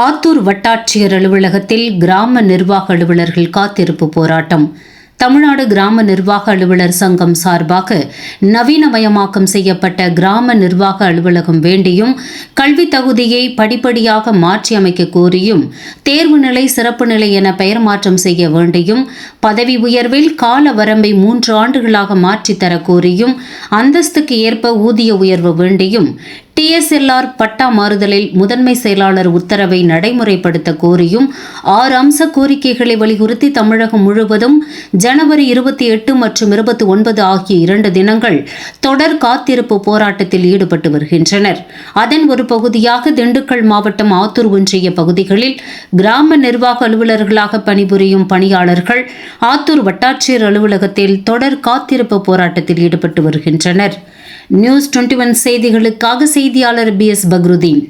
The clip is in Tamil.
ஆத்தூர் வட்டாட்சியர் அலுவலகத்தில் கிராம நிர்வாக அலுவலர்கள் காத்திருப்பு போராட்டம். தமிழ்நாடு கிராம நிர்வாக அலுவலர் சங்கம் சார்பாக நவீனமயமாக்கம் செய்யப்பட்ட கிராம நிர்வாக அலுவலகம் வேண்டியும் கல்வி தகுதியை படிப்படியாக மாற்றியமைக்க கோரியும் தேர்வு நிலை சிறப்பு நிலை என பெயர் மாற்றம் செய்ய வேண்டியும் பதவி உயர்வில் கால வரம்பை மூன்று ஆண்டுகளாக மாற்றித்தர கோரியும் அந்தஸ்துக்கு ஏற்ப ஊதிய உயர்வு வேண்டியும் டிஎஸ்எல்ஆர் பட்டா மாறுதலில் முதன்மை செயலாளர் உத்தரவை நடைமுறைப்படுத்த கோரியும் ஆறு அம்ச கோரிக்கைகளை வலியுறுத்தி தமிழகம் முழுவதும் ஜனவரி இருபத்தி எட்டு மற்றும் இருபத்தி ஒன்பது ஆகிய இரண்டு தினங்கள் தொடர் காத்திருப்பு போராட்டத்தில் ஈடுபட்டு வருகின்றனர். அதன் ஒரு பகுதியாக திண்டுக்கல் மாவட்டம் ஆத்தூர் ஒன்றிய பகுதிகளில் கிராம நிர்வாக அலுவலர்களாக பணிபுரியும் பணியாளர்கள் ஆத்தூர் வட்டாட்சியர் அலுவலகத்தில் தொடர் காத்திருப்பு போராட்டத்தில் ஈடுபட்டு வருகின்றனர். நியூஸ் டுவெண்ட்டி ஒன் செய்திகளுக்காக செய்தியாளர் பி எஸ் பக்ருதீன்.